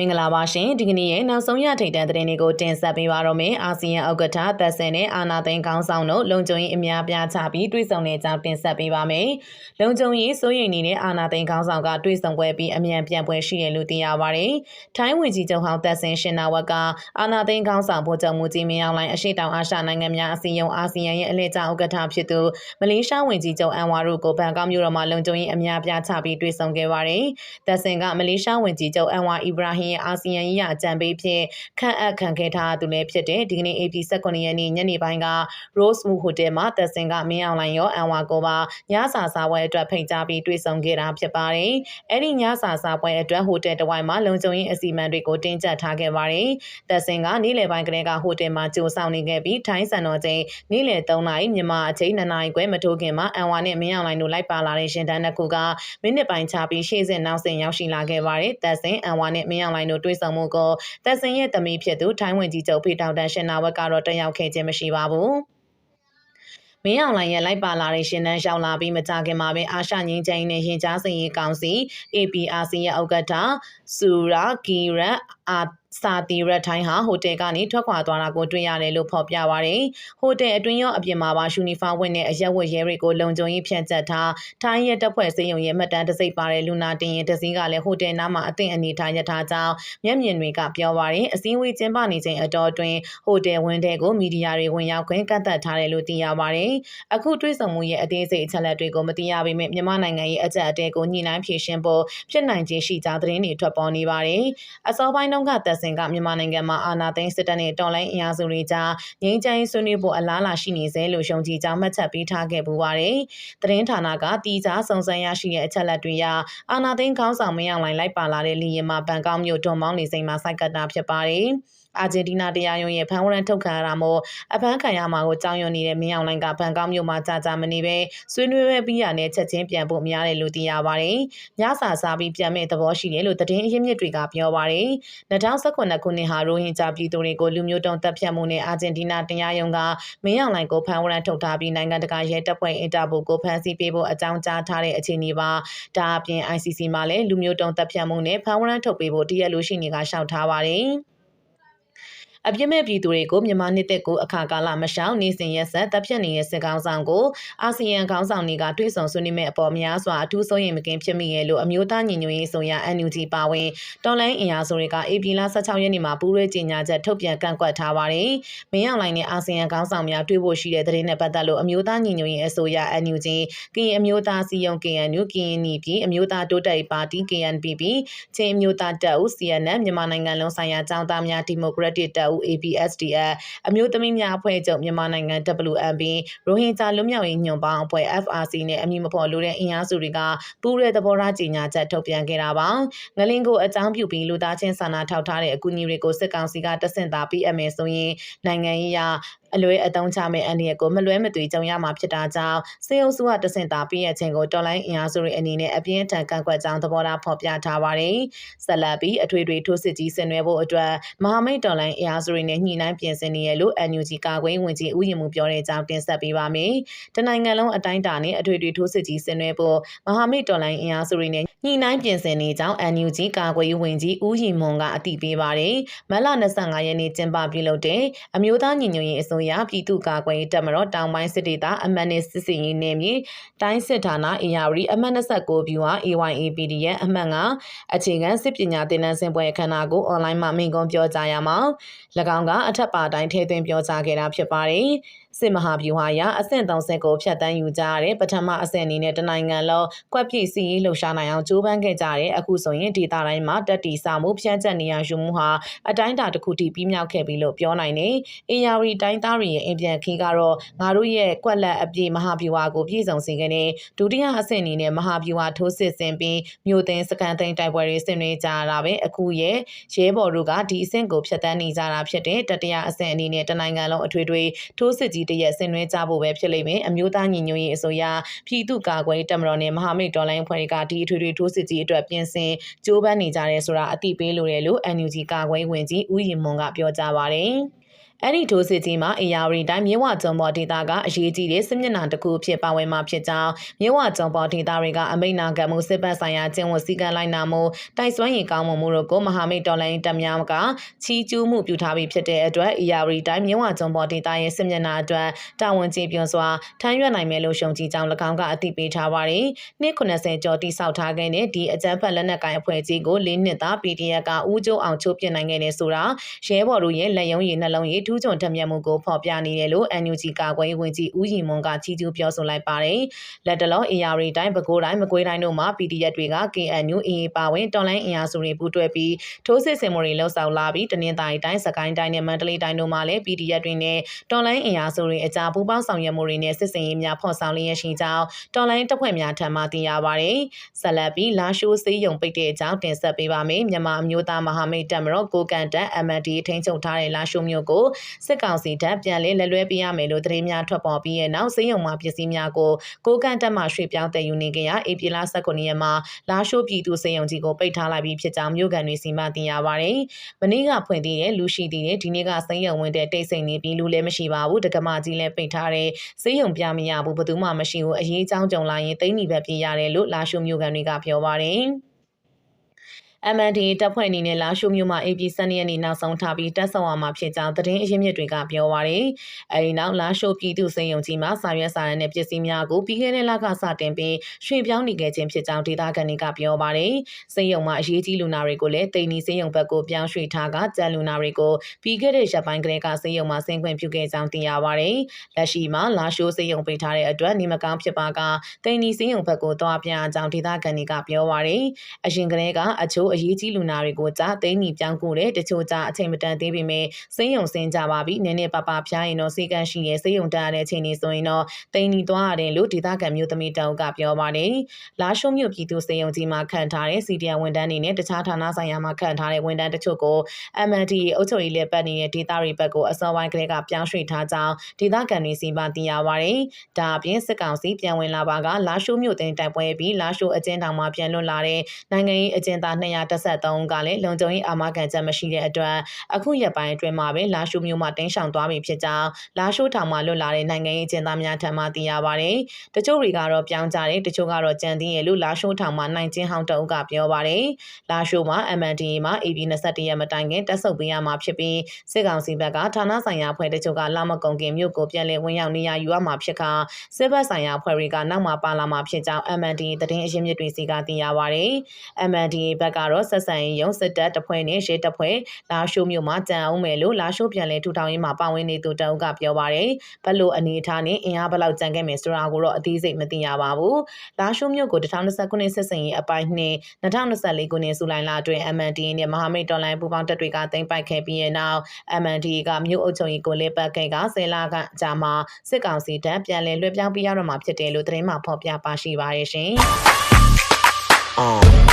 မင်္ဂလာပါရှင်ဒီကနေ့ရဲ့နောက်ဆုံးရထိပ်တန်းသတင်းတွေကိုတင်ဆက်ပေးပါတော့မယ်အာဆီယံဥက္ကဋ္ဌသက်ဆင်နဲ့အာနာသိန်းခေါင်းဆောင်တို့လုံခြုံရေးအများပြားချပြီးတွေ့ဆုံတဲ့အကြောင်းတင်ဆက်ပေးပါမယ်လုံခြုံရေးစိုးရိမ်နေတဲ့အာနာသိန်းခေါင်းဆောင်ကတွေ့ဆုံပွဲပြီးအမြန်ပြန်ပွဲရှိတယ်လို့သိရပါတယ်ထိုင်းဝင်ကြီးချုပ်ဟောင်းသက်ဆင်ရှင်နာဝက်ကအာနာသိန်းခေါင်းဆောင်ဗိုလ်ချုပ်မူကြီးမင်းအောင်လှိုင်အရှိတောင်အာရှနိုင်ငံများအစည်းအရုံးအာဆီယံရဲ့အလှည့်ကျဥက္ကဋ္ဌဖြစ်သူမလေးရှားဝင်ကြီးချုပ်အန်ဝါရုကိုဘန်ကောက်မြို့တော်မှာလုံခြုံရေးအများပြားချပြီးတွေ့ဆုံခဲ့ပါတယ်သက်ဆင်ကမလေးရှားဝင်ကြီးချုပ်အန်ဝါအီဘရာဟင်ရဲ့အာဆီယံရေးအကြံပေးဖြစ်ခန့်အပ်ခံခဲ့ထားသူလည်းဖြစ်တဲ့ဒီကနေ့ AP 19ရက်နေ့ညနေပိုင်းက Rose Moon Hotel မှာသက်စင်ကမင်းအောင်လိုင်ရောအန်ဝါကိုပါညစာစားပွဲအတွက်ဖိတ်ကြားပြီးတွေ့ဆုံခဲ့တာဖြစ်ပါတယ်။အဲ့ဒီညစာစားပွဲအတွက်ဟိုတယ်တဝိုင်းမှာလုံခြုံရေးအစီအမံတွေကိုတင်းကျပ်ထားခဲ့ပါတယ်။သက်စင်ကနေ့လယ်ပိုင်းကလေးကဟိုတယ်မှာကြိုဆောင်နေခဲ့ပြီးထိုင်းစံတော်ချိန်နေ့လယ်3နာရီမြန်မာအချိန်2နာရီခွဲမထိုးခင်မှာအန်ဝါနဲ့မင်းအောင်လိုင်တို့လိုက်ပါလာတဲ့ရှင်တန်းတစ်ခုကမိနစ်ပိုင်းချပြီးရှေ့စဉ်နောက်စဉ်ရောက်ရှိလာခဲ့ပါတယ်။သက်စင်အန်ဝါနဲ့မင်းအောင်လိုင်တို့တွေ့ဆုံမှုကိုသက်စင်ရဲ့သမီးဖြစ်သူထိုင်းဝင်ကြီးချုပ်ဖေတောင်တန်ရှင်နာဝက်ကတော့တက်ရောက်ခဲ့ခြင်းမရှိပါဘူး။မင်းအောင်လှိုင်ရဲ့လိုက်ပါလာတဲ့ရှင်တန်းရောက်လာပြီးမကြခင်မှာပဲအာရှငင်းချိုင်းနဲ့ရင်ကြားစင်ရေးကောင်စီ APRC ရဲ့ဥက္ကဋ္ဌစူရာဂီရတ်အာ စာတီရက်ထိုင်းဟာဟိုတယ်ကနေထွက်ခွာသွားတာကိုတွေ့ရတယ်လို့ဖော်ပြပါရယ်ဟိုတယ်အတွင်းရောအပြင်မှာပါယူနီဖောင်းဝတ်နဲ့အရက်ဝတ်ရဲတွေကိုလုံခြုံရေးဖြန့်ကျက်ထားထိုင်းရဲ့တပ်ဖွဲ့စေယုံရဲ့မှတ်တမ်းတစိပ်ပါတဲ့လူနာတင်ရင်တစည်းကလည်းဟိုတယ်နားမှာအသင့်အနေထားရထားကြောင်းမျက်မြင်တွေကပြောပါရယ်အစည်းအဝေးကျင်းပနေချိန်အတော်အတွင်းဟိုတယ်ဝင်းတဲ့ကိုမီဒီယာတွေဝင်ရောက်ခွင့်ကန့်သတ်ထားတယ်လို့သိရပါရယ်အခုတွေ့ဆုံမှုရဲ့အသေးစိတ်အချက်အလက်တွေကိုမသိရပေမဲ့မြန်မာနိုင်ငံရဲ့အကြက်အတဲကိုညှိနှိုင်းဖြေရှင်းဖို့ဖြစ်နိုင်ခြင်းရှိကြောင်းသတင်းတွေထွက်ပေါ်နေပါတယ်အစောပိုင်းတုန်းကသက်စင်ကမြန်မာနိုင်ငံမှာအာဏာသိမ်းစစ်တပ်နဲ့တော်လှန်အင်အားစုတွေကြားငြိမ်းချမ်းရေးဆွေးနွေးဖို့အလားအလာရှိနေစေလို့ယုံကြည်ကြောင်းမှတ်ချက်ပေးထားခဲ့ပူပါတယ်။သတင်းဌာနကတီးခြားစုံစမ်းရရှိတဲ့အချက်လက်တွေအရအာဏာသိမ်းခေါင်းဆောင်မင်းအောင်လှိုင်လိုက်ပါလာတဲ့လီရင်မှာဘန်ကောက်မြို့တွန်မောင်းနေစိန်မှာစိုက်ကတ်တာဖြစ်ပါတယ်။အာဂျင်တီးနားတရားရုံးရဲ့ဖမ်းဝရမ်းထုတ်ခံရတာမို့အဖမ်းခံရမှာကိုကြောင်းရွံ့နေတဲ့မင်းအောင်လှိုင်ကဘန်ကောက်မြို့မှာကြာကြာမနေပဲဆွေးနွေးပဲပြီးရတဲ့ချက်ချင်းပြန်ဖို့များတယ်လို့သိရပါတယ်။ညစာစားပြီးပြန်မဲ့သဘောရှိတယ်လို့သတင်းအရင်းမြစ်တွေကပြောပါတယ်။2019ခုနှစ်ဟာရိုဟင်ဂျာပြည်သူတွေကိုလူမျိုးတုံးတပ်ဖြတ်မှုနဲ့အာဂျင်တီးနားတရားရုံးကမင်းအောင်လှိုင်ကိုဖမ်းဝရမ်းထုတ်ထားပြီးနိုင်ငံတကာရဲတပ်ဖွဲ့အင်တာပိုကိုဖမ်းဆီးပေးဖို့အကြောင်းကြားထားတဲ့အခြေအနေပါ။ဒါအပြင် ICC မှာလည်းလူမျိုးတုံးတပ်ဖြတ်မှုနဲ့ဖမ်းဝရမ်းထုတ်ပေးဖို့တရက်လိုရှိနေကရှောက်ထားပါတယ်။ အပြစ်မဲ့ပြည်သူတွေကိုမြန်မာနှစ်သက်ကိုအခါကာလမရှောင်နေစဉ်ရက်ဆက်တပ်ဖြတ်နေတဲ့စစ်ကောင်ဆောင်ကိုအာဆီယံခေါင်းဆောင်တွေကတွေ့ဆုံဆွေးနွေးမဲ့အပေါ်များစွာအထူးစိုးရိမ်မကင်းဖြစ်မိရဲ့လို့အမျိုးသားညီညွတ်ရေးဆိုရ NUG ပါဝင်တော်လိုင်းအင်အားစုတွေကအေပီလာ16ရက်နေ့မှာပူးရဲကြေညာချက်ထုတ်ပြန်ကန့်ကွက်ထားပါတယ်။မင်းအောင်လိုင်းနဲ့အာဆီယံခေါင်းဆောင်များတွေ့ဖို့ရှိတဲ့သတင်းနဲ့ပတ်သက်လို့အမျိုးသားညီညွတ်ရေးအစိုးရ NUG ကရင်အမျိုးသားစီယုံ KNU ကရင်နီပြည်အမျိုးသားတိုးတက်ပါတီ KNPP ချင်းအမျိုးသားတပ်ဦး CNN မြန်မာနိုင်ငံလုံးဆိုင်ရာចောင်းသားများဒီမိုကရက်တစ်တပ်ဦး ABSDF အမျိုးသမီးများအဖွဲ့ချုပ်မြန်မာနိုင်ငံ WMB ရိုဟင်ဂျာလွတ်မြောက်ရေးညွန့်ပေါင်းအဖွဲ့ FRC နဲ့အမည်မဖော်လိုတဲ့အင်အားစုတွေကပူးရဲသဘောထားကြေညာချက်ထုတ်ပြန်ခဲ့တာပါငလင်းကိုအကြောင်းပြုပြီးလူသားချင်းစာနာထောက်ထားတဲ့အကူအညီတွေကိုစစ်ကောင်စီကတဆင့်တာပေးအပ်မယ်ဆိုရင်နိုင်ငံရေးအ အလွဲအတုံးချမဲ့အန္တရာယ်ကိုမလွဲမသွေကြုံရမှာဖြစ်တာကြောင့်စေအုပ်စုကတဆင့်တာပြီးရခြင်းကိုတော်လိုင်းအင်အားစုတွေအနေနဲ့အပြင်းထန်ကန့်ကွက်ကြောင်းသဘောထားဖော်ပြထားပါတယ်။ဆက်လက်ပြီးအထွေထွေထိုးစစ်ကြီးဆင်နွှဲဖို့အတွက်မဟာမိတ်တော်လိုင်းအင်အားစုတွေနဲ့ညှိနှိုင်းပြင်ဆင်နေရလို့ NUG ကာကွယ်ဝင်ကြီးဦးရင်မှုပြောတဲ့ကြောင်းတင်ဆက်ပေးပါမယ်။တနိုင်ငံလုံးအတိုင်းအတာနဲ့အထွေထွေထိုးစစ်ကြီးဆင်နွှဲဖို့မဟာမိတ်တော်လိုင်းအင်အားစုတွေနဲ့ညှိနှိုင်းပြင်ဆင်နေကြောင်း NUG ကာကွယ်ရေးဝင်ကြီးဦးရင်မွန်ကအသိပေးပါတယ်။မလ25ရက်နေ့ကျင်းပပြုလုပ်တဲ့အမျိုးသားညီညွတ်ရေးအစိုးရပြည်သူ့ကာကွယ်ရေးတပ်မတော်တောင်ပိုင်းစစ်ဒေသအမှတ်နဲ့စစ်စင်ရေးနယ်မြေတိုင်းစစ်ဌာနအေယာဝတီအမှတ်29ဗျူဟာ AYAPD ရဲ့အမှတ်9အခြေခံစစ်ပညာသင်တန်းဆင်ပွဲအခမ်းအနားကိုအွန်လိုင်းမှာမိန့်ခွန်းပြောကြားရမှာ၎င်းကအထက်ပါတိုင်းထည့်သွင်းပြောကြားခဲ့တာဖြစ်ပါတယ်။စစ်မဟာဗျူဟာရအဆင့်30ကိုဖျက်ဆီးယူကြရတဲ့ပထမအဆင့်အနေနဲ့တနိုင်ငံလုံးကွက်ပြည့်စီးလှုပ်ရှားနိုင်အောင်ကြိုးပမ်းခဲ့ကြတဲ့အခုဆိုရင်ဒေသတိုင်းမှာတက်တီစာမှုဖြန့်ကျက်နေရယူမှုဟာအတိုင်းအတာတစ်ခုထိပြီးမြောက်ခဲ့ပြီလို့ပြောနိုင်တယ်။အေယာရီတိုင်းသားတွေရဲ့အင်ပြန်ခီးကတော့ငါတို့ရဲ့ကွက်လက်အပြည့်မဟာဗျူဟာကိုပြည့်စုံစေခဲ့တဲ့ဒုတိယအဆင့်အနေနဲ့မဟာဗျူဟာထိုးစစ်ဆင်ပြီးမြို့သိမ်းစကန်သိမ်းတိုက်ပွဲတွေဆင်နွှဲကြရတာပဲအခုရဲ့ရဲဘော်တို့ကဒီအဆင့်ကိုဖျက်ဆီးနေကြတာဖြစ်တဲ့တတိယအဆင့်အနေနဲ့တနိုင်ငံလုံးအထွေထွေထိုးစစ်ကြီးတရက်ဆင်နွှဲကြဖို့ပဲဖြစ်လိမ့်မယ်အမျိုးသားညီညွတ်ရေးအစိုးရပြည်သူ့ကာကွယ်တပ်မတော်နဲ့မဟာမိတ်တော်လိုင်းဖွဲ့တွေကဒီအထွေထွေထိုးစစ်ကြီးအတွက်ပြင်ဆင်ကြိုးပမ်းနေကြတယ်ဆိုတာအသိပေးလိုတယ်လို့ NUG ကာကွယ်ဝင်ကြီးဦးရင်မွန်ကပြောကြားပါတယ် အဲ့ဒီထိုးစစ်ကြီးမှာအေယာဝတီတိုင်းမြဝကျုံပေါ်ဒေသကအရေးကြီးတဲ့စစ်မျက်နှာတစ်ခုအဖြစ်ပါဝင်မှာဖြစ်ကြောင်းမြဝကျုံပေါ်ဒေသတွေကအမိန့်နာခံမှုစစ်ပတ်ဆိုင်ရာကျင့်ဝတ်စည်းကမ်းလိုက်နာမှုတိုက်စွမ်းရင်ကောင်းမှုမှုတို့ကိုမဟာမိတ်တော်လိုင်းတပ်များကချီးကျူးမှုပြုထားပြီးဖြစ်တဲ့အတွက်အေယာဝတီတိုင်းမြဝကျုံပေါ်ဒေသရဲ့စစ်မျက်နှာအတွက်တာဝန်ကျေပွန်စွာထမ်းရွက်နိုင်မယ်လို့ရှုံကြည်ကြောင်း၎င်းကအသိပေးထားပါတယ်။နှစ်90ကျော်တိစောက်ထားခဲ့တဲ့ဒီအကြမ်းဖက်လက်နက်ကိုင်အဖွဲ့ကြီးကို၄နှစ်သာ PDF ကဦးကျိုးအောင်ချိုးပြစ်နိုင်ခဲ့တယ်ဆိုတာရဲဘော်တို့ရဲ့လက်ယုံရည်နှလုံးရည်ထူးချွန်ထက်မြက်မှုကိုဖော်ပြနေတယ်လို့ NUG ကာကွယ်ရေးဝန်ကြီးဦးရီမွန်ကချီးကျူးပြောဆိုလိုက်ပါတယ်။လက်တလော AR တိုင်းပဲခူးတိုင်းမကွေးတိုင်းတို့မှာ PDF တွေက KNU AA ပါဝင်တော်လိုင်းအင်အားစုတွေပူးတွဲပြီးထိုးစစ်ဆင်မှုတွေလှုပ်ဆောင်လာပြီးတနင်္သာရီတိုင်းစကိုင်းတိုင်းနဲ့မန္တလေးတိုင်းတို့မှာလည်း PDF တွေနဲ့တော်လိုင်းအင်အားစုတွေအကြားပူးပေါင်းဆောင်ရွက်မှုတွေနဲ့စစ်စင်ရေးများဖော်ဆောင်လျက်ရှိကြောင်းတော်လိုင်းတပ်ဖွဲ့များထံမှသိရပါတယ်။ဆက်လက်ပြီးလာရှိုးစေးရုံပိတ်တဲ့အကြောင်းတင်ဆက်ပေးပါမယ်။မြန်မာအမျိုးသားမဟာမိတ်တပ်မတော်ကိုကန်တပ် MND ထိန်းချုပ်ထားတဲ့လာရှိုးမြို့ကိုစစ်ကောင်စီတပ်ပြန်လည်လက်လွဲပေးရမယ်လို့သတင်းများထွက်ပေါ်ပြီးရဲ့နောက်စေးရုံမှပစ္စည်းများကိုကိုကန်တပ်မှရွှေ့ပြောင်းတည်ယူနေကြရဧပြီလ19ရက်မှာလာရှိုးပြည်သူစေးရုံကြီးကိုပိတ်ထားလိုက်ပြီးဖြစ်ကြောင်းမြို့ကန်တွေစီမံသိရပါတယ်။မနေ့ကဖွင့်သေးတဲ့လူရှိသေးတဲ့ဒီနေ့ကစေးရုံဝင်တဲ့တိတ်ဆိတ်နေပြီးလူလည်းမရှိပါဘူး။တက္ကမကြီးလည်းပိတ်ထားတဲ့စေးရုံပြမရဘူးဘယ်သူမှမရှိဘူးအရေးအကြောင်းကြုံလာရင်တိတ်နီပဲပြေးရတယ်လို့လာရှိုးမြို့ကန်တွေကပြောပါတယ်။ MND တပ်ဖွဲ့အနေနဲ့လာရှိုးမြို့မှာ AP 12ရက်နေ့နောက်ဆုံးထားပြီးတက်ဆောင်အောင်မှာဖြစ်ကြောင်းသတင်းအရင်းမြစ်တွေကပြောပါရယ်။အဲဒီနောက်လာရှိုးပြည်သူစေယုံကြီးမှာစာရွက်စာတမ်းနဲ့ပစ္စည်းများကိုပြီးခဲ့တဲ့လကစတင်ပြီးရွှေ့ပြောင်းနေခဲ့ခြင်းဖြစ်ကြောင်းဒေသခံတွေကပြောပါရယ်။စေယုံမှာအရေးကြီးလူနာတွေကိုလည်းတိန်နီစေယုံဘက်ကိုပြောင်းရွှေ့ထားကကြံလူနာတွေကိုပြီးခဲ့တဲ့ရက်ပိုင်းကလေးကစေယုံမှာဆင်းခွင့်ပြုခဲ့ကြောင်းသိရပါရယ်။လက်ရှိမှာလာရှိုးစေယုံပိတ်ထားတဲ့အတွက်နေမကောင်းဖြစ်ပါကတိန်နီစေယုံဘက်ကိုသွားပြန်ကြောင်းဒေသခံတွေကပြောပါရယ်။အရင်ကလေးကအချို့အရေးကြီးလူနာတွေကိုကြာသိန်းညီပြောင်းကိုတဲ့တချို့ကြာအချိန်မတန်သေးပေမဲ့စိမ့်ယုံစင်းကြပါပြီနည်းနည်းပါပါဖျားရင်တော့စေကန်းရှိရဲ့စိမ့်ယုံတရတဲ့အချိန်ကြီးဆိုရင်တော့သိန်းညီသွားရတယ်လို့ဒေသခံမျိုးသမီးတောင်ကပြောပါတယ်လာရှုံမြို့ပြည်သူစေယုံကြီးမှာခံထားတဲ့စီဒီအဝန်တန်းတွေနဲ့တခြားဌာနဆိုင်ရာမှာခံထားတဲ့ဝန်တန်းတချို့ကို MND အုပ်ချုပ်ရေးလက်ပတ်နေတဲ့ဒေသတွေဘက်ကိုအစောပိုင်းကလေးကပြောင်းရွှေ့ထားကြောင်းဒေသခံတွေစီပါသိရပါတယ်ဒါအပြင်စစ်ကောင်စီပြန်ဝင်လာပါကလာရှုံမြို့တင်တိုက်ပွဲပြီးလာရှုံအကျဉ်းထောင်မှာပြန်လွတ်လာတဲ့နိုင်ငံရေးအကျဉ်းသား213ကလည်းလုံခြုံရေးအာမခံချက်မရှိတဲ့အတွက်အခုရက်ပိုင်းအတွင်းမှာပဲလာရှိုးမျိုးမှာတင်းရှောင်သွားပြီဖြစ်ကြောင်းလာရှိုးထောင်မှာလွတ်လာတဲ့နိုင်ငံရေးအကျဉ်းသားများထံမှသိရပါတယ်။တချို့တွေကတော့ပြောင်းကြတယ်တချို့ကတော့ကြံသေးရဲ့လို့လာရှိုးထောင်မှာနိုင်ချင်းဟောင်းတအုပ်ကပြောပါတယ်။လာရှိုးမှာ MNDA မှာ AB 21ရက်မတိုင်ခင်တက်ဆုပ်ပေးရမှာဖြစ်ပြီးစစ်ကောင်စီဘက်ကဌာနဆိုင်ရာအဖွဲ့တချို့ကလာမကုံကင်မြို့ကိုပြန်လည်ဝင်ရောက်နေရယူရမှာဖြစ်ကစစ်ဘက်ဆိုင်ရာအဖွဲ့တွေကနောက်မှပါလာမှာဖြစ်ကြောင်း MNDA သတင်းအရင်းမြစ်တွေစီကသိရပါတယ်။ MNDA ဘက်ကတော့ဆက်ဆံရေးရုံစစ်တပ်တပ်ဖွဲ့နဲ့ရဲတပ်ဖွဲ့လာရှိုးမြို့မှာကြံအောင်မယ်လို့လာရှိုးပြန်လည်ထူထောင်ရေးမှာပါဝင်နေသူတအုပ်ကပြောပါရယ်ဘက်လိုအနေအထားနဲ့အင်အားဘလောက်ကြံခဲ့မယ်ဆိုတာကိုတော့အသေးစိတ်မသိရပါဘူးလာရှိုးမြို့ကို2019ခုနှစ်ဆက်စင်ရေးအပိုင်းနှစ်2024ခုနှစ်ဇူလိုင်လအတွင်း MND နဲ့မဟာမိတ်တော်လိုင်းပူးပေါင်းတပ်တွေကတင်ပိုက်ခဲ့ပြီးတဲ့နောက် MND ကမြို့အုပ်ချုပ်ရေးကိုလေးပတ်ခဲ့ကဆယ်လကကြာမှာစစ်ကောင်စီတပ်ပြန်လည်လွှဲပြောင်းပြရတော့မှာဖြစ်တယ်လို့သတင်းမှဖော်ပြပါရှိပါရရှင်။ Um.